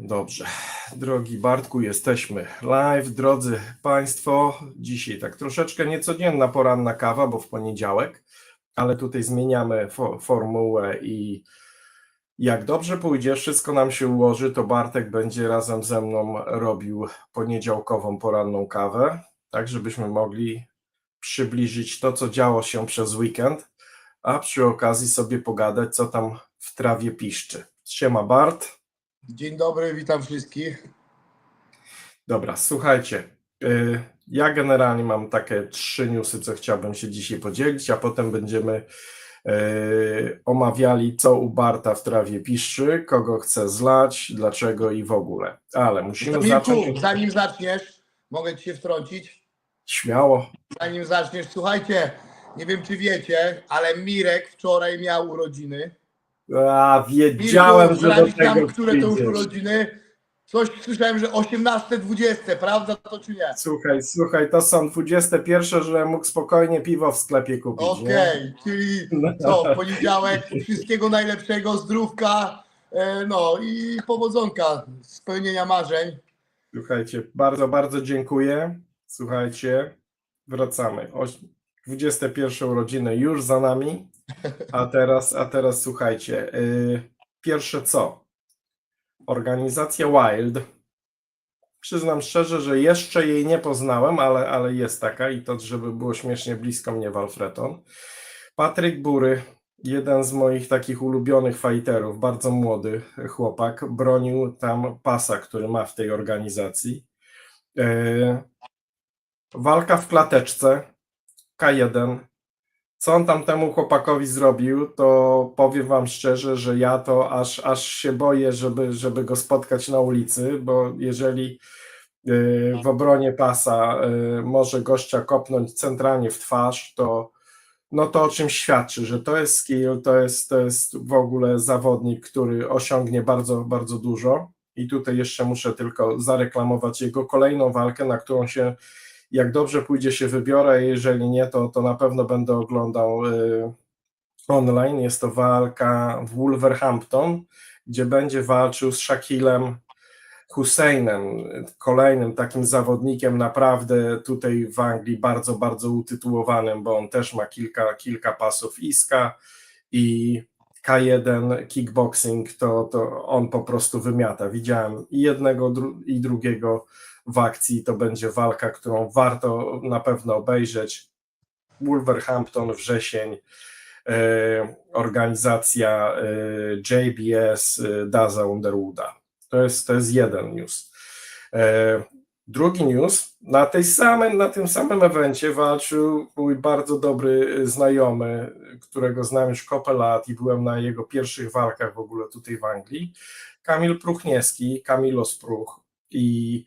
Dobrze. Drogi Bartku, jesteśmy live. Drodzy Państwo, dzisiaj tak troszeczkę niecodzienna poranna kawa, bo w poniedziałek, ale tutaj zmieniamy fo- formułę i jak dobrze pójdzie, wszystko nam się ułoży, to Bartek będzie razem ze mną robił poniedziałkową poranną kawę, tak żebyśmy mogli przybliżyć to, co działo się przez weekend, a przy okazji sobie pogadać, co tam w trawie piszczy. Siema Bart. Dzień dobry, witam wszystkich. Dobra, słuchajcie. y, Ja generalnie mam takie trzy newsy, co chciałbym się dzisiaj podzielić, a potem będziemy y, omawiali, co u Barta w trawie piszczy, kogo chce zlać, dlaczego i w ogóle. Ale musimy Milku, zacząć zanim zaczniesz, mogę ci się wtrącić. śmiało. Zanim zaczniesz, słuchajcie, nie wiem czy wiecie, ale Mirek wczoraj miał urodziny. A, wiedziałem, że do tam, tego które to już przyjdziesz. urodziny. Coś słyszałem, że 18-20, prawda to czy nie? Słuchaj, słuchaj, to są 21, że mógł spokojnie piwo w sklepie kupić, Okej, nie? czyli No. co, w poniedziałek, wszystkiego najlepszego, zdrówka, e, no i powodzonka, spełnienia marzeń. Słuchajcie, bardzo, bardzo dziękuję. Słuchajcie, wracamy. Oś- 21 urodziny już za nami. A teraz, a teraz słuchajcie. y, Pierwsze co? Organizacja Wild. Przyznam szczerze, że jeszcze jej nie poznałem, ale, ale jest taka i to, żeby było śmiesznie blisko mnie Walfreton. Patryk Bury, jeden z moich takich ulubionych fighterów, bardzo młody chłopak, bronił tam pasa, który ma w tej organizacji. E, Walka w klateczce K1. Co on tam temu chłopakowi zrobił, to powiem wam szczerze, że ja to aż, aż się boję, żeby, żeby go spotkać na ulicy, bo jeżeli e, w obronie pasa e, może gościa kopnąć centralnie w twarz, to no to o czym świadczy, że to jest skill, to jest, to jest w ogóle zawodnik, który osiągnie bardzo, bardzo dużo. I tutaj jeszcze muszę tylko zareklamować jego kolejną walkę, na którą się, jak dobrze pójdzie, się wybiorę. Jeżeli nie, to, to na pewno będę oglądał y, online. Jest to walka w Wolverhampton, gdzie będzie walczył z Shakilem Husseinem, kolejnym takim zawodnikiem naprawdę tutaj w Anglii bardzo, bardzo utytułowanym, bo on też ma kilka, kilka pasów iska i K1 kickboxing, to, to on po prostu wymiata. Widziałem i jednego i drugiego w akcji. To będzie walka, którą warto na pewno obejrzeć. Wolverhampton, wrzesień, e, organizacja e, JBS e, Daza Underwooda. To jest, to jest jeden news. Drugi news, na, tej samym, na tym samym evencie walczył mój bardzo dobry znajomy, którego znam już kopę lat i byłem na jego pierwszych walkach w ogóle tutaj w Anglii, Kamil Pruchniewski, Kamilos Pruch i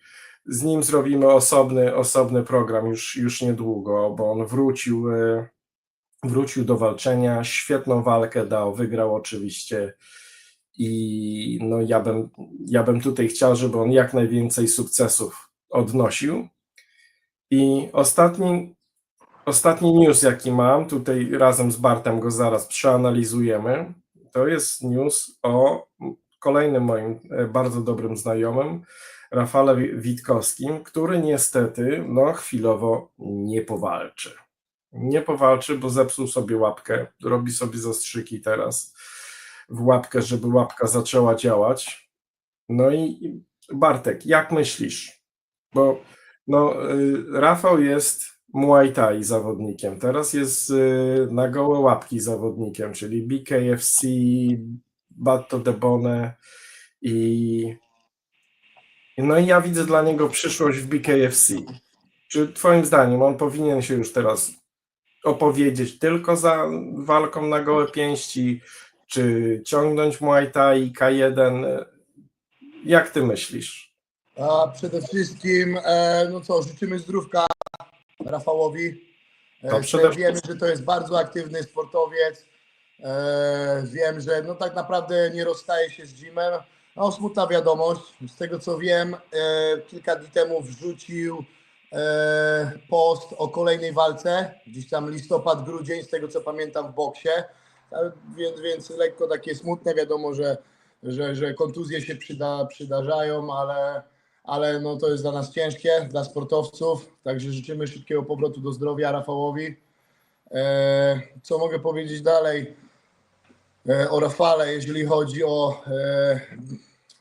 z nim zrobimy osobny, osobny program już, już niedługo, bo on wrócił, e, wrócił do walczenia, świetną walkę dał, wygrał oczywiście i no ja bym, ja bym tutaj chciał, żeby on jak najwięcej sukcesów odnosił. I ostatni, ostatni news, jaki mam, tutaj razem z Bartem go zaraz przeanalizujemy, to jest news o kolejnym moim e, bardzo dobrym znajomym, Rafale Wi- Witkowskim, który niestety no, chwilowo nie powalczy. Nie powalczy, bo zepsuł sobie łapkę, robi sobie zastrzyki teraz w łapkę, żeby łapka zaczęła działać. No i Bartek, jak myślisz? Bo no, y, Rafał jest Muay Thai zawodnikiem, teraz jest y, na gołe łapki zawodnikiem, czyli BKFC, Batto de Bone i no i ja widzę dla niego przyszłość w BKFC. Czy twoim zdaniem on powinien się już teraz opowiedzieć tylko za walką na gołe pięści, czy ciągnąć Muay Thai K1? Jak ty myślisz? A przede wszystkim, e, no co, życzymy zdrówka Rafałowi. E, To przede Wiemy, że to jest bardzo aktywny sportowiec. E, wiem, że no tak naprawdę nie rozstaje się z gymem. No smutna wiadomość, z tego co wiem, e, kilka dni temu wrzucił e, post o kolejnej walce, gdzieś tam listopad, grudzień, z tego co pamiętam w boksie. A Więc, więc lekko takie smutne, wiadomo, że że, że kontuzje się przyda, przydarzają, ale, ale no to jest dla nas ciężkie, dla sportowców, także życzymy szybkiego powrotu do zdrowia Rafałowi. E, co mogę powiedzieć dalej o Rafale, jeżeli chodzi o e,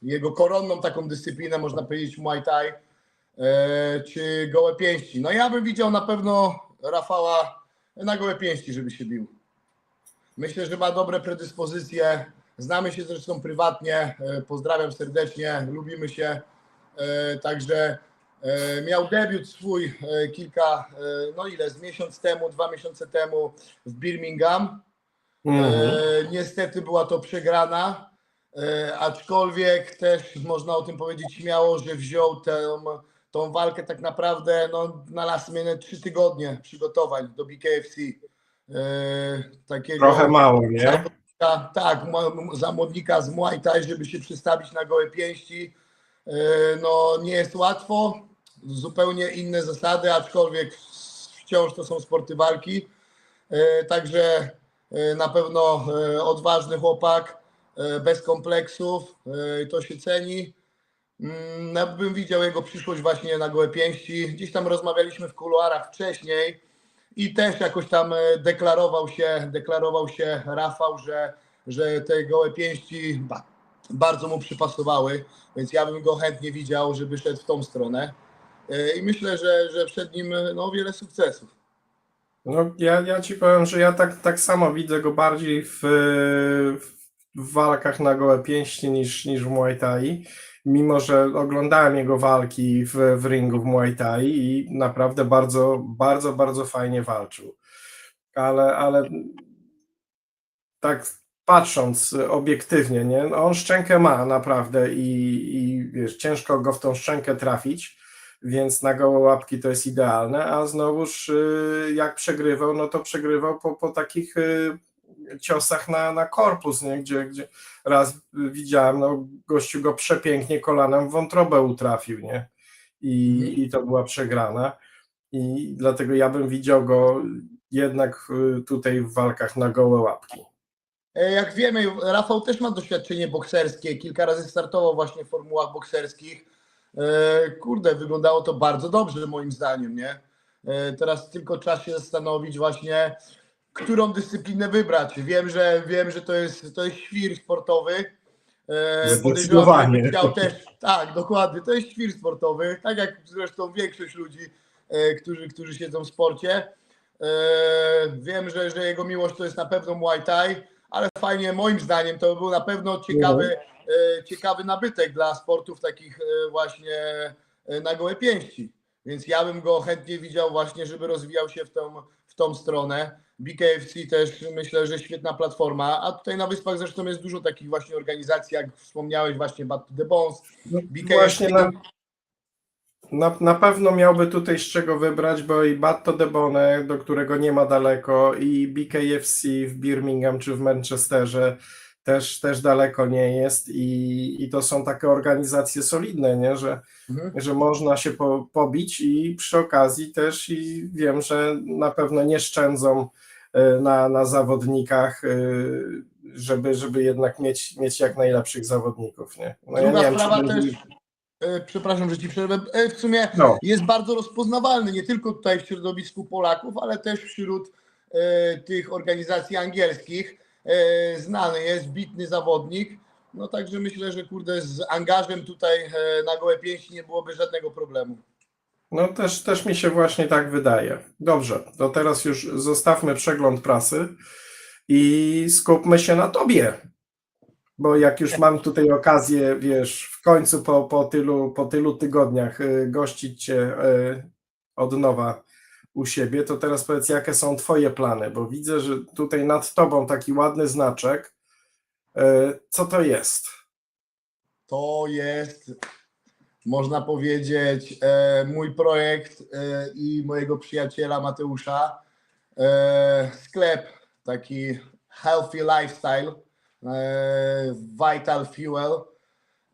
jego koronną taką dyscyplinę, można powiedzieć Muay Thai, e, czy gołe pięści. No ja bym widział na pewno Rafała na gołe pięści, żeby się bił. Myślę, że ma dobre predyspozycje. Znamy się zresztą prywatnie. E, Pozdrawiam serdecznie, lubimy się. E, Także e, miał debiut swój e, kilka, e, no ile, z miesiąc temu, dwa miesiące temu w Birmingham. Mhm. E, niestety była to przegrana, e, aczkolwiek też można o tym powiedzieć śmiało, że wziął tę, tą walkę tak naprawdę no, na last minute trzy tygodnie przygotowań do BKFC. E, takiego Trochę mało, nie? tak, mo- zawodnika z Muay Thai, żeby się przystawić na gołe pięści. E, No nie jest łatwo, zupełnie inne zasady, aczkolwiek wciąż to są sporty walki. E, Także na pewno e, odważny chłopak, e, bez kompleksów, e, i to się ceni. Mm, Ja bym widział jego przyszłość właśnie na gołe pięści. Gdzieś tam rozmawialiśmy w kuluarach wcześniej i też jakoś tam e, deklarował się, deklarował się Rafał, że, że te gołe pięści ba, bardzo mu przypasowały, więc ja bym go chętnie widział, żeby szedł w tą stronę. E, I myślę, że, że przed nim e, no, wiele sukcesów. No, ja, ja ci powiem, że ja tak, tak samo widzę go bardziej w, w walkach na gołe pięści niż, niż w Muay Thai. Mimo, że oglądałem jego walki w, w ringu w Muay Thai i naprawdę bardzo, bardzo, bardzo fajnie walczył. Ale, ale tak patrząc obiektywnie, nie? No on szczękę ma naprawdę i, i wiesz, ciężko go w tą szczękę trafić więc na gołe łapki to jest idealne, a znowuż y, jak przegrywał, no to przegrywał po, po takich y, ciosach na, na korpus, nie? Gdzie, gdzie raz widziałem, no gościu go przepięknie kolanem w wątrobę utrafił, nie? I, Mhm. i to była przegrana i dlatego ja bym widział go jednak y, tutaj w walkach na gołe łapki. E, Jak wiemy, Rafał też ma doświadczenie bokserskie. Kilka razy startował właśnie w formułach bokserskich. E, Kurde, wyglądało to bardzo dobrze moim zdaniem, nie? E, Teraz tylko czas się zastanowić właśnie, którą dyscyplinę wybrać. Wiem, że wiem, że to jest, to jest świr sportowy. E, Zdecydowanie. Chciał też, tak, dokładnie, to jest świr sportowy, tak jak zresztą większość ludzi, którzy, którzy siedzą w sporcie. Wiem, że, że jego miłość to jest na pewno Muay Thai, ale fajnie, moim zdaniem, to był na pewno ciekawy, e, ciekawy nabytek dla sportów takich e, właśnie e, na gołe pięści. Więc ja bym go chętnie widział właśnie, żeby rozwijał się w tą, w tą stronę. BKFC też myślę, że świetna platforma, a tutaj na Wyspach zresztą jest dużo takich właśnie organizacji, jak wspomniałeś właśnie Bad to the Bones, BKFC. Właśnie na, na, na pewno miałby tutaj z czego wybrać, bo i Batto de Bone, do którego nie ma daleko, i BKFC w Birmingham czy w Manchesterze też, też daleko nie jest. I, I to są takie organizacje solidne, nie? Że, Mhm. że można się po, pobić i przy okazji też i wiem, że na pewno nie szczędzą e, na, na zawodnikach, e, żeby, żeby jednak mieć, mieć jak najlepszych zawodników. Nie? No, Druga wiem, czy sprawa będzie- też, e, przepraszam, że ci przerwę, w sumie No. jest bardzo rozpoznawalny, nie tylko tutaj w środowisku Polaków, ale też wśród tych organizacji angielskich. E, znany jest, bitny zawodnik. No także myślę, że kurde z angażem tutaj e, na gołe pięści nie byłoby żadnego problemu. No też, też mi się właśnie tak wydaje. Dobrze, to teraz już zostawmy przegląd prasy i skupmy się na tobie. Bo jak już mam tutaj okazję, wiesz, w końcu po, po, tylu, po tylu tygodniach y, gościć cię od nowa u siebie, to teraz powiedz, jakie są twoje plany, bo widzę, że tutaj nad tobą taki ładny znaczek. Y, Co to jest? To jest, można powiedzieć, e, mój projekt e, i mojego przyjaciela Mateusza. E, sklep taki healthy lifestyle, e, vital fuel.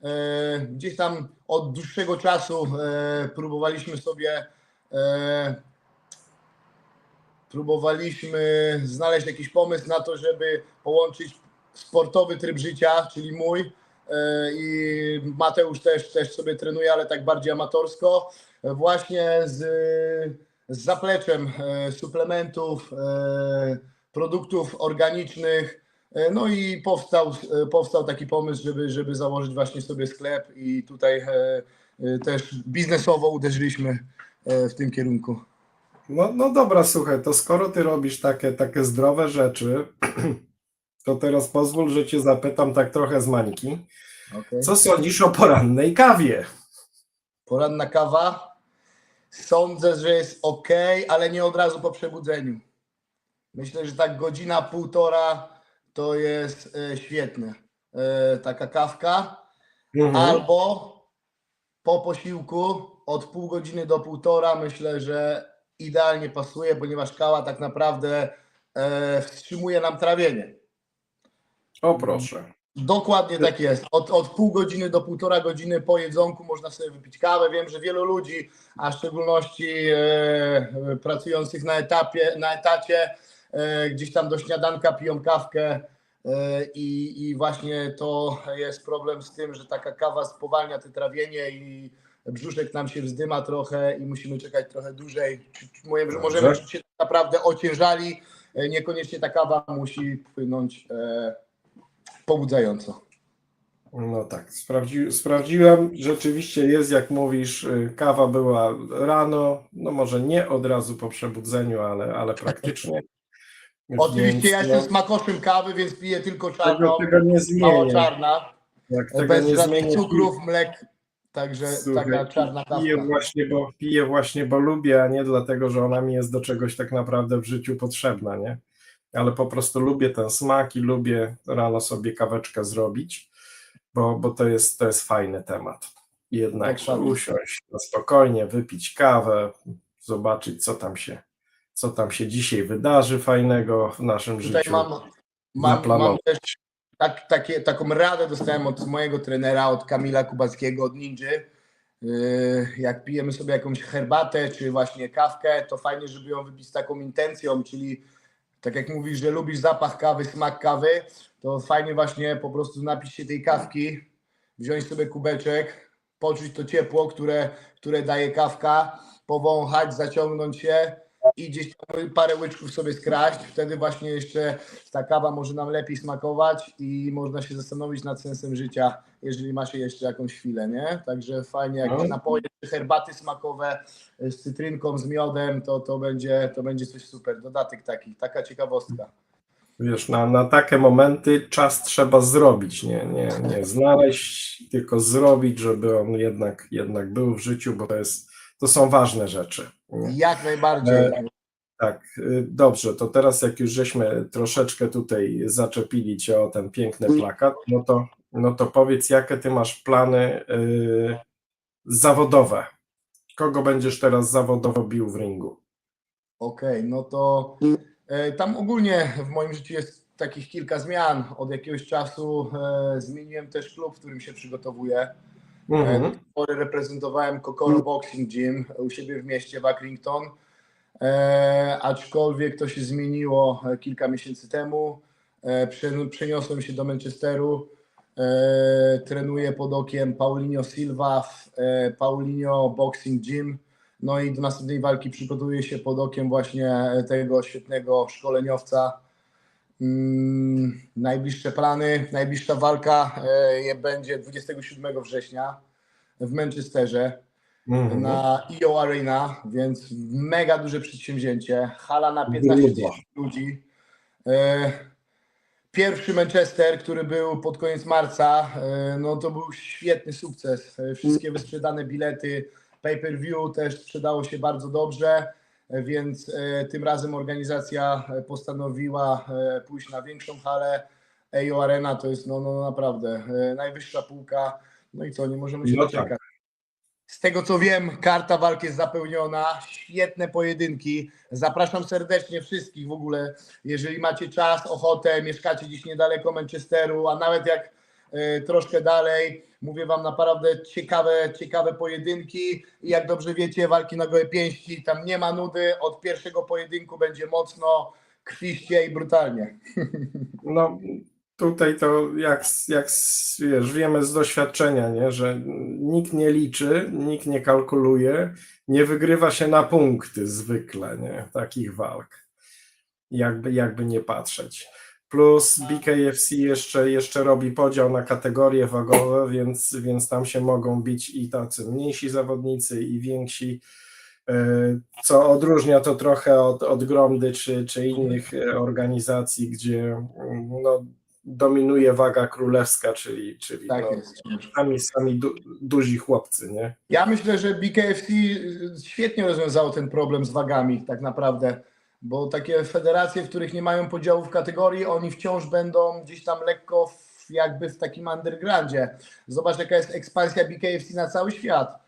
E, gdzieś tam od dłuższego czasu e, próbowaliśmy sobie e, próbowaliśmy znaleźć jakiś pomysł na to, żeby połączyć sportowy tryb życia, czyli mój, e, i Mateusz też, też sobie trenuje, ale tak bardziej amatorsko, właśnie z, z zapleczem e, suplementów, e, produktów organicznych, no i powstał, powstał taki pomysł, żeby, żeby założyć właśnie sobie sklep i tutaj też biznesowo uderzyliśmy w tym kierunku. No, no dobra, słuchaj, to skoro ty robisz takie, takie zdrowe rzeczy, to teraz pozwól, że cię zapytam tak trochę z mańki. Okay. Co sądzisz o porannej kawie? Poranna kawa. Sądzę, że jest ok, ale nie od razu po przebudzeniu. Myślę, że tak godzina, półtora to jest e, świetne. E, taka kawka. Mhm. Albo po posiłku od pół godziny do półtora myślę, że idealnie pasuje, ponieważ kawa tak naprawdę e, wstrzymuje nam trawienie. O proszę. Dokładnie tak jest. Od, od pół godziny do półtora godziny po jedzonku można sobie wypić kawę. Wiem, że wielu ludzi, a w szczególności e, e, pracujących na etapie, na etacie, e, gdzieś tam do śniadanka piją kawkę e, i, i właśnie to jest problem z tym, że taka kawa spowalnia te trawienie i brzuszek nam się wzdyma trochę i musimy czekać trochę dłużej. Mówię, że możemy Dobrze. czuć się tak naprawdę ociężali. E, Niekoniecznie ta kawa musi płynąć e, pobudzająco. No tak, sprawdzi, sprawdziłem, rzeczywiście jest, jak mówisz, y, kawa była rano, no może nie od razu po przebudzeniu, ale, ale praktycznie. Oczywiście ja jestem no, smakoszym kawy, więc piję tylko tego, czarną, tego nie mało zmienię. czarna, Jak tego bez nie zmienię, cukrów, mlek, także Słuchaj, taka czarna piję kawka. właśnie, bo, piję właśnie, bo lubię, a nie dlatego, że ona mi jest do czegoś tak naprawdę w życiu potrzebna, nie? Ale po prostu lubię ten smak i lubię rano sobie kaweczkę zrobić, bo, bo to, jest, to jest fajny temat. Jednak Dokładnie. usiąść na spokojnie, wypić kawę, zobaczyć, co tam się, co tam się dzisiaj wydarzy fajnego w naszym Tutaj życiu. mam, mam, mam też tak, takie, taką radę dostałem od mojego trenera, od Kamila Kubackiego, od Ninja. Yy, Jak pijemy sobie jakąś herbatę czy właśnie kawkę, to fajnie, żeby ją wypić z taką intencją, czyli tak jak mówisz, że lubisz zapach kawy, smak kawy, to fajnie właśnie po prostu napić się tej kawki, wziąć sobie kubeczek, poczuć to ciepło, które, które daje kawka, powąchać, zaciągnąć się i gdzieś tam parę łyczków sobie skraść. Wtedy właśnie jeszcze ta kawa może nam lepiej smakować i można się zastanowić nad sensem życia, jeżeli ma się jeszcze jakąś chwilę, nie? Także fajnie, jakieś No. napoje, herbaty smakowe z cytrynką, z miodem, to, to, będzie, to będzie coś super. Dodatek taki, taka ciekawostka. Wiesz, na, na takie momenty czas trzeba zrobić, nie, nie, nie znaleźć, tylko zrobić, żeby on jednak, jednak był w życiu, bo to, jest, to są ważne rzeczy. Jak najbardziej. E, Tak, y, dobrze, to teraz jak już żeśmy troszeczkę tutaj zaczepili Cię o ten piękny plakat, no to, no to powiedz, jakie Ty masz plany y, zawodowe? Kogo będziesz teraz zawodowo bił w ringu? Okej, no to e, tam ogólnie w moim życiu jest takich kilka zmian. Od jakiegoś czasu e, zmieniłem też klub, w którym się przygotowuję. Mhm. Tej pory reprezentowałem Kokoro Boxing Gym u siebie w mieście w Accrington. E, aczkolwiek to się zmieniło e, kilka miesięcy temu. E, prze- przeniosłem się do Manchesteru. E, trenuję pod okiem Paulinho Silva w e, Paulinho Boxing Gym. No i do następnej walki przygotowuję się pod okiem właśnie tego świetnego szkoleniowca. Mm, najbliższe plany, najbliższa walka e, będzie 27 września w Manchesterze Mhm. na EO Arena, więc mega duże przedsięwzięcie. Hala na 15 Grubo. tysięcy ludzi. E, Pierwszy Manchester, który był pod koniec marca, e, no to był świetny sukces. Wszystkie wysprzedane bilety, pay-per-view też sprzedało się bardzo dobrze, więc e, tym razem organizacja postanowiła e, pójść na większą halę. EO Arena to jest no, no naprawdę e, najwyższa półka. No i co, nie możemy się No doczekać. Z tego co wiem, karta walki jest zapełniona, świetne pojedynki. Zapraszam serdecznie wszystkich w ogóle, jeżeli macie czas, ochotę, mieszkacie gdzieś niedaleko Manchesteru, a nawet jak troszkę dalej, mówię wam naprawdę ciekawe, ciekawe pojedynki jak dobrze wiecie, walki na gołe pięści, tam nie ma nudy, od pierwszego pojedynku będzie mocno, krwiście i brutalnie. No, tutaj to jak, jak wiesz, wiemy z doświadczenia, nie, że nikt nie liczy, nikt nie kalkuluje, nie wygrywa się na punkty zwykle, nie, takich walk. Jakby, jakby nie patrzeć. Plus BKFC jeszcze, jeszcze robi podział na kategorie wagowe, więc, więc tam się mogą bić i tacy mniejsi zawodnicy, i więksi. e, Co odróżnia to trochę od, od Gromdy czy, czy innych e, organizacji, gdzie mm, no, dominuje waga królewska, czyli, czyli Tak no, sami, sami du, duzi chłopcy, nie? Ja myślę, że BKFC świetnie rozwiązało ten problem z wagami, tak naprawdę, bo takie federacje, w których nie mają podziałów kategorii, oni wciąż będą gdzieś tam lekko w, jakby w takim undergroundzie. Zobacz, jaka jest ekspansja BKFC na cały świat.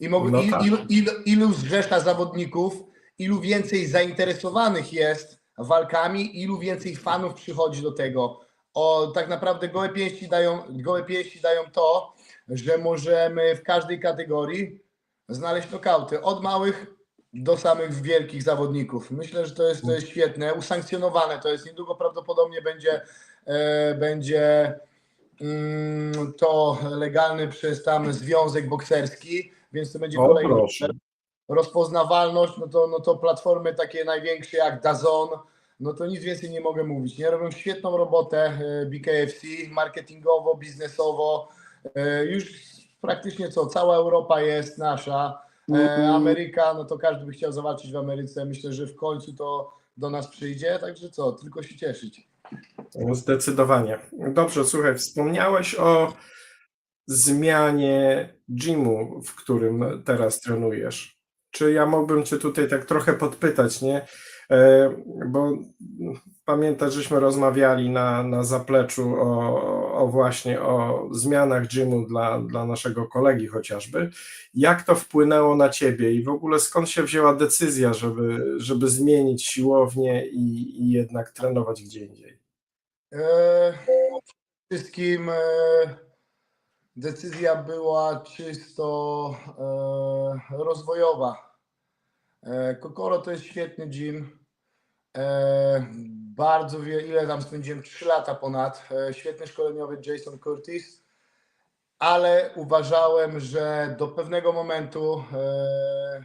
I No tak. ilu, ilu, ilu zawodników, ilu więcej zainteresowanych jest walkami, ilu więcej fanów przychodzi do tego. O, tak naprawdę gołe pięści dają, gołe pięści dają to, że możemy w każdej kategorii znaleźć nokauty. Od małych do samych wielkich zawodników. Myślę, że to jest, to jest świetne, usankcjonowane. To jest niedługo prawdopodobnie będzie, e, będzie mm, to legalny przez tam związek bokserski, więc to będzie O, kolejny proszę. rozpoznawalność, no to, no to platformy takie największe jak Dazon, no to nic więcej nie mogę mówić. Nie robią świetną robotę e, BKFC, marketingowo, biznesowo. E, Już praktycznie co, cała Europa jest nasza. E, Mhm. Ameryka, no to każdy by chciał zobaczyć w Ameryce. Myślę, że w końcu to do nas przyjdzie, także co, tylko się cieszyć. No, Zdecydowanie. Dobrze, słuchaj, wspomniałeś o zmianie gymu, w którym teraz trenujesz. Czy ja mógłbym Cię tutaj tak trochę podpytać, nie? E, Bo pamiętasz, żeśmy rozmawiali na, na zapleczu o, o właśnie o zmianach gymu dla, dla naszego kolegi chociażby. Jak to wpłynęło na Ciebie i w ogóle skąd się wzięła decyzja, żeby, żeby zmienić siłownię i, i jednak trenować gdzie indziej? E, wszystkim e, decyzja była czysto e, rozwojowa. E, Kokoro to jest świetny gym. Bardzo wiele, ile tam spędziłem? 3 lata ponad. E, świetny szkoleniowy Jason Curtis, ale uważałem, że do pewnego momentu e,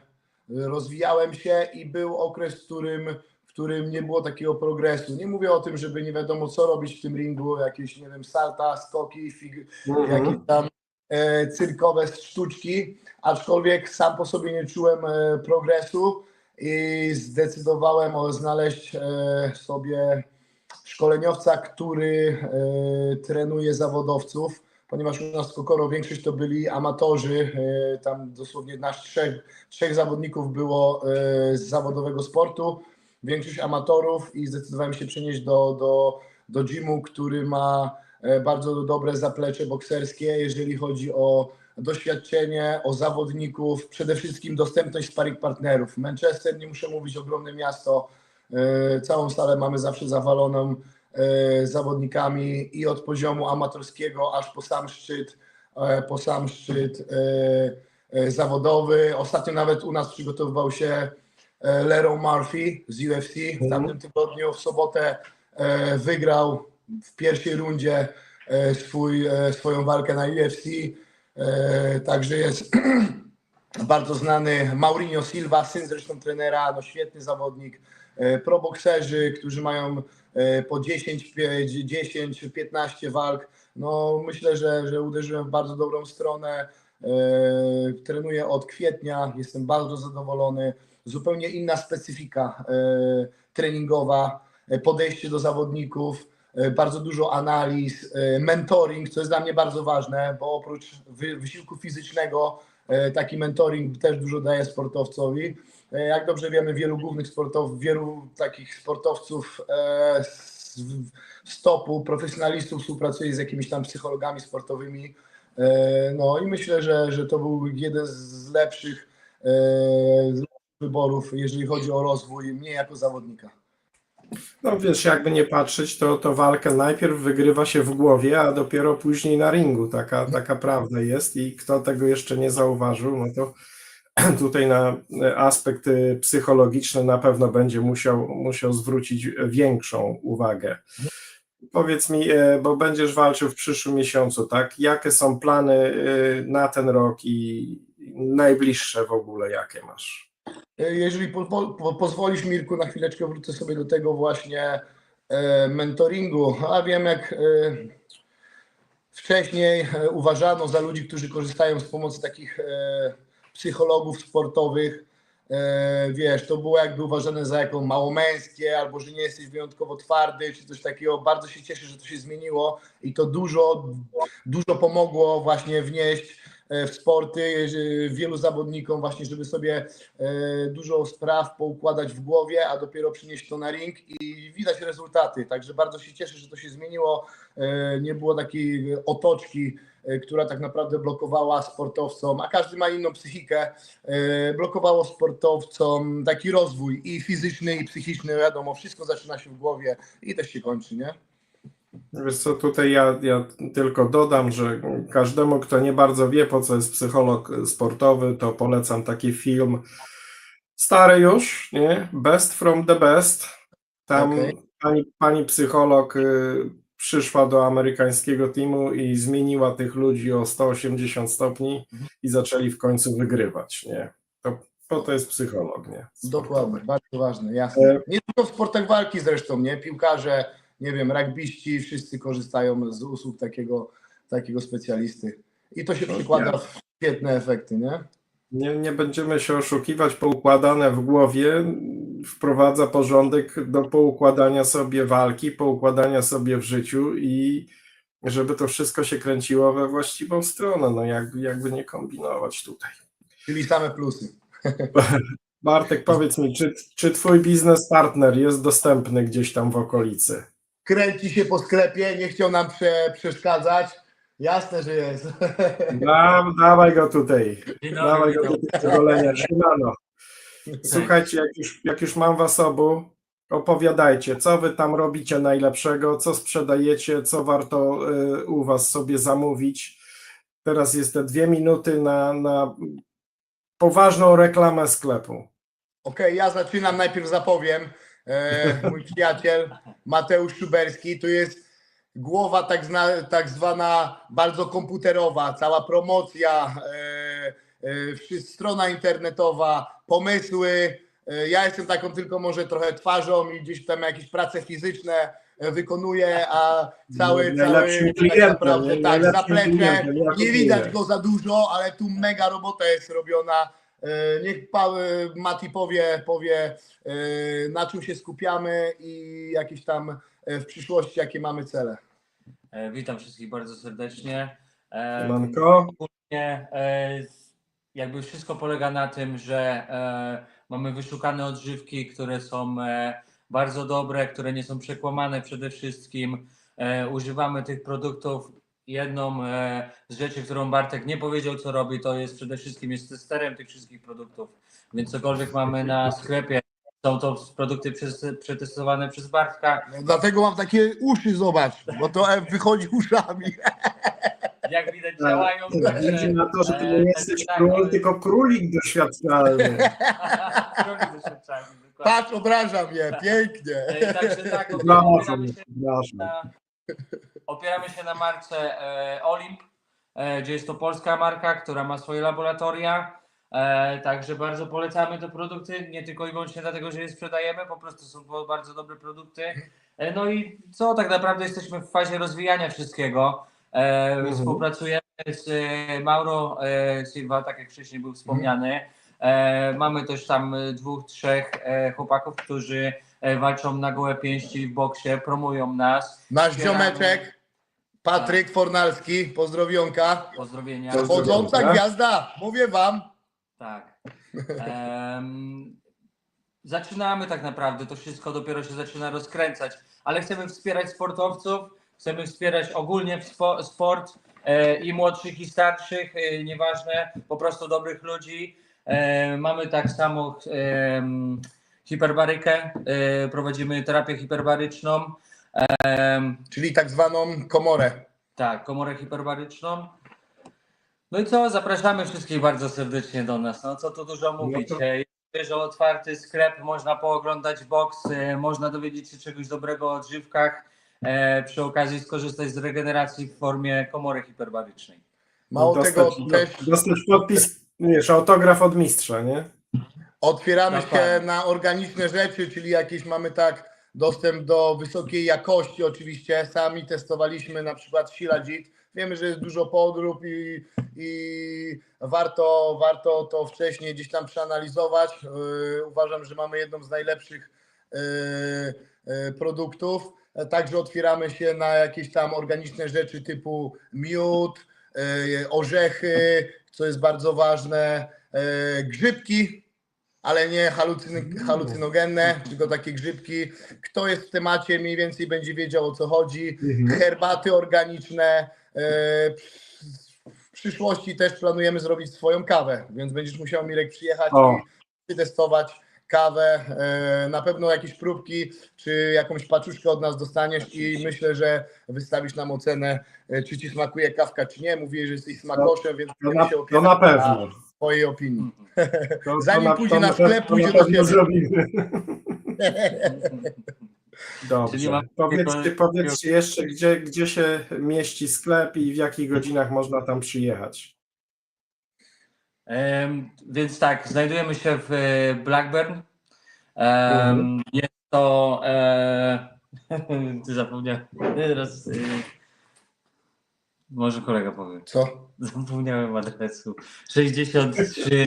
rozwijałem się i był okres, w którym w którym nie było takiego progresu. Nie mówię o tym, żeby nie wiadomo co robić w tym ringu, jakieś, nie wiem, salta, skoki, fig- jakieś tam e, cyrkowe sztuczki, aczkolwiek sam po sobie nie czułem e, progresu i zdecydowałem o znaleźć e, sobie szkoleniowca, który e, trenuje zawodowców, ponieważ u nas w Kokoro większość to byli amatorzy, e, tam dosłownie nasz trzech, trzech zawodników było z zawodowego sportu, większość amatorów i zdecydowałem się przenieść do, do, do gymu, który ma bardzo dobre zaplecze bokserskie, jeżeli chodzi o doświadczenie, o zawodników, przede wszystkim dostępność sparring partnerów. Manchester, nie muszę mówić, ogromne miasto, e, całą salę mamy zawsze zawaloną e, zawodnikami i od poziomu amatorskiego aż po sam szczyt, e, po sam szczyt zawodowy. Ostatnio nawet u nas przygotowywał się Leroy Murphy z UFC. W tamtym tygodniu, w sobotę wygrał w pierwszej rundzie swój, swoją walkę na UFC. E, Także jest bardzo znany Maurinho Silva, syn zresztą trenera, no świetny zawodnik. E, Probokserzy, którzy mają e, po 10, 10, 15 walk. No myślę, że, że uderzyłem w bardzo dobrą stronę. Trenuję od kwietnia, jestem bardzo zadowolony. Zupełnie inna specyfika treningowa, podejście do zawodników, bardzo dużo analiz, e, mentoring, co jest dla mnie bardzo ważne, bo oprócz wy, wysiłku fizycznego e, taki mentoring też dużo daje sportowcowi. E, Jak dobrze wiemy, wielu głównych sportowców, wielu takich sportowców e, z topu, profesjonalistów współpracuje z jakimiś tam psychologami sportowymi. E, No i myślę, że, że to był jeden e, z lepszych wyborów, jeżeli chodzi o rozwój mnie jako zawodnika. No wiesz, jakby nie patrzeć, to, to walkę najpierw wygrywa się w głowie, a dopiero później na ringu. Taka, taka prawda jest i kto tego jeszcze nie zauważył, no to tutaj na aspekt y, psychologiczny na pewno będzie musiał, musiał zwrócić większą uwagę. Powiedz mi, e, bo będziesz walczył w przyszłym miesiącu, tak? Jakie są plany e, na ten rok i najbliższe w ogóle, jakie masz? E, Jeżeli po, po, po, pozwolisz, Mirku, na chwileczkę wrócę sobie do tego właśnie e, mentoringu. A wiem, jak e, wcześniej e, uważano za ludzi, którzy korzystają z pomocy takich e, psychologów sportowych. E, wiesz, to było jakby uważane za jako małomęskie, albo że nie jesteś wyjątkowo twardy, czy coś takiego. Bardzo się cieszę, że to się zmieniło i to dużo, dużo pomogło właśnie wnieść w sporty że wielu zawodnikom właśnie, żeby sobie e, dużo spraw poukładać w głowie, a dopiero przynieść to na ring i widać rezultaty. Także bardzo się cieszę, że to się zmieniło. E, Nie było takiej otoczki, e, która tak naprawdę blokowała sportowcom, a każdy ma inną psychikę, e, blokowało sportowcom taki rozwój i fizyczny, i psychiczny, wiadomo, wszystko zaczyna się w głowie i też się kończy, nie? Wiesz co, tutaj ja, ja tylko dodam, że każdemu, kto nie bardzo wie, po co jest psycholog sportowy, to polecam taki film stary już, nie? Best from the best. Tam Okej. pani, pani psycholog y, przyszła do amerykańskiego teamu i zmieniła tych ludzi o 180 stopni i zaczęli w końcu wygrywać, nie? To po to jest psycholog, nie? Dokładnie, bardzo ważne, jasne. Nie tylko w sportach walki zresztą, nie? Piłkarze, nie wiem, rugbyści, wszyscy korzystają z usług takiego, takiego specjalisty. I to się No, przekłada w świetne efekty, nie? Nie, nie będziemy się oszukiwać, poukładane w głowie wprowadza porządek do poukładania sobie walki, poukładania sobie w życiu i żeby to wszystko się kręciło we właściwą stronę, no jakby, jakby nie kombinować tutaj. Czyli same plusy. Bartek, powiedz mi, czy, czy twój biznes partner jest dostępny gdzieś tam w okolicy? Kręci się po sklepie, nie chciał nam prze, przeszkadzać. Jasne, że jest. Da, dawaj go tutaj, dawaj go witam. do Siemano. Słuchajcie, jak już, jak już mam was obu, opowiadajcie, co wy tam robicie najlepszego, co sprzedajecie, co warto y, u was sobie zamówić. Teraz jest te dwie minuty na, na poważną reklamę sklepu. Okej, ja zaczynam, najpierw zapowiem. E, mój przyjaciel Mateusz Szuberski, to jest głowa tak, zna, tak zwana bardzo komputerowa, cała promocja, e, e, strona internetowa, pomysły. E, ja jestem taką tylko może trochę twarzą i gdzieś tam jakieś prace fizyczne e, wykonuję, a cały, No, cały tak naprawdę tak, zaplecze, nie widać go za dużo, ale tu mega robota jest robiona. E, Niech Mati powie, powie e, na czym się skupiamy i jakieś tam e, w przyszłości, jakie mamy cele. Witam wszystkich bardzo serdecznie. E, Jakby wszystko polega na tym, że mamy wyszukane odżywki, które są bardzo dobre, które nie są przekłamane przede wszystkim. Używamy tych produktów. Jedną e, z rzeczy, którą Bartek nie powiedział, co robi, to jest przede wszystkim jest testerem tych wszystkich produktów. Więc cokolwiek mamy na sklepie, są to produkty przetestowane przez Bartka. No, dlatego mam takie uszy, zobacz, bo to e, wychodzi uszami. jak widać działają. Widzi na to, że ty e, nie jesteś tak, król, tylko królik doświadczalny. Królik doświadczalny, dokładnie. Patrz, obraża mnie, pięknie. E, Także tak, przepraszam. na, opieramy się na marce e, Olimp, e, gdzie jest to polska marka, która ma swoje laboratoria. E, także bardzo polecamy te produkty, nie tylko i wyłącznie dlatego, że je sprzedajemy, po prostu są to bardzo dobre produkty. No i co, tak naprawdę jesteśmy w fazie rozwijania wszystkiego. Mhm. Współpracujemy z Mauro Silva, tak jak wcześniej był wspomniany. Mamy też tam dwóch, trzech chłopaków, którzy walczą na gołe pięści w boksie, promują nas. Nasz ziomeczek, Patryk Fornalski, pozdrowionka. Pozdrowienia. Chodząca gwiazda, mówię wam. Tak. Em, zaczynamy tak naprawdę, to wszystko dopiero się zaczyna rozkręcać, ale chcemy wspierać sportowców, chcemy wspierać ogólnie spo, sport e, i młodszych i starszych, e, nieważne, po prostu dobrych ludzi. E, mamy tak samo hiperbarykę, e, prowadzimy terapię hiperbaryczną. Czyli tak zwaną komorę. tak, komorę hiperbaryczną. No i co, zapraszamy wszystkich bardzo serdecznie do nas. No co tu dużo mówić. to- E, Jest otwarty sklep, można pooglądać box, e, można dowiedzieć się czegoś dobrego o odżywkach. e, przy okazji skorzystać z regeneracji w formie komory hiperbarycznej. Mało dostać, tego, też dostać podpis, wiesz, autograf od mistrza, nie? otwieramy się Dokładnie. na organiczne rzeczy, czyli jakieś mamy tak dostęp do wysokiej jakości oczywiście. Sami testowaliśmy na przykład Silajit. Wiemy, że jest dużo podrób i, i warto, warto to wcześniej gdzieś tam przeanalizować. Yy, uważam, że mamy jedną z najlepszych yy, yy, produktów. Także otwieramy się na jakieś tam organiczne rzeczy typu miód, orzechy, co jest bardzo ważne, grzybki, ale nie halucyn, halucynogenne, tylko takie grzybki. Kto jest w temacie, mniej więcej będzie wiedział o co chodzi. Herbaty organiczne. e, W przyszłości też planujemy zrobić swoją kawę, więc będziesz musiał Mirek przyjechać O. i testować kawę. E, Na pewno jakieś próbki, czy jakąś paczuszkę od nas dostaniesz i myślę, że wystawisz nam ocenę, e, czy ci smakuje kawka, czy nie. Mówiłeś, że jesteś smakoszem, więc To na, się to na pewno. Twojej opinii. To, to Zanim pójdzie na to sklep, to pójdzie na do pewno ciebie. zrobimy. Czyli Dobrze. mam- Powiedzcie, powiedzcie jeszcze, gdzie, gdzie się mieści sklep i w jakich godzinach można tam przyjechać. Em, Więc tak, znajdujemy się w e, Blackburn. Mhm. Jest to. E, ty zapomniałem. Teraz. Może kolega powie. Co? Zapomniałem adresu. 63.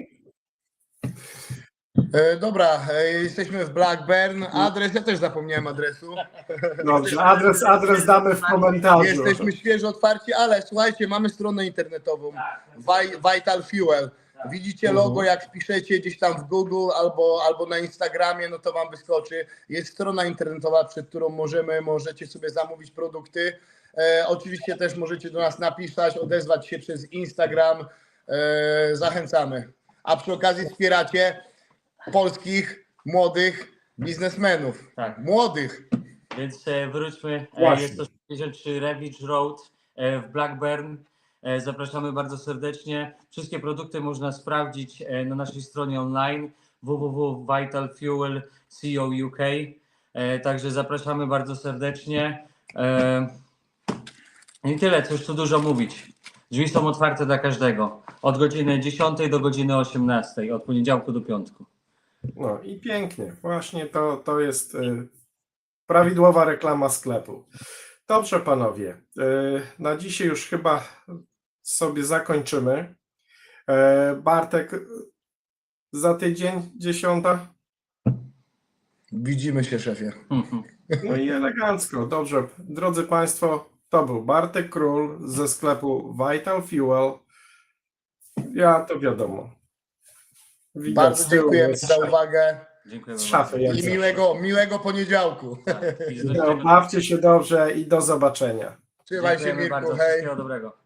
E, dobra, e, jesteśmy w Blackburn. Adres, ja też zapomniałem adresu. Dobrze, adres, adres damy w komentarzu. Jesteśmy świeżo otwarci, ale słuchajcie, mamy stronę internetową Vi- Vital Fuel. Widzicie Mhm. logo, jak wpiszecie gdzieś tam w Google albo, albo na Instagramie, no to wam wyskoczy. Jest strona internetowa, przed którą możemy, możecie sobie zamówić produkty. E, oczywiście też możecie do nas napisać, odezwać się przez Instagram. E, zachęcamy. A przy okazji wspieracie polskich, młodych biznesmenów. Tak. Młodych. Więc e, wróćmy. Właśnie. Jest to 63 Revich Road w Blackburn. Zapraszamy bardzo serdecznie. Wszystkie produkty można sprawdzić na naszej stronie online www.vitalfuel.co.uk. Także zapraszamy bardzo serdecznie. I tyle, cóż tu dużo mówić. Drzwi są otwarte dla każdego. Od godziny 10 do godziny 18, od poniedziałku do piątku. No i pięknie. Właśnie to, to jest y, prawidłowa reklama sklepu. Dobrze, panowie. Y, na dzisiaj już chyba sobie zakończymy. E, Bartek, za tydzień, dziesiąta. Widzimy się, szefie. No i elegancko. Dobrze. Drodzy Państwo, to był Bartek Król ze sklepu Vital Fuel. Ja to wiadomo. Widać Bardzo z tyłu, dziękujemy za uwagę Dziękujemy Z szafy, bardzo. jak i zawsze. miłego, miłego poniedziałku. Tak, i No, bawcie się dobrze i do zobaczenia. Trzymaj się, Dziękujemy Mirku, bardzo. hej. Wszystkiego dobrego.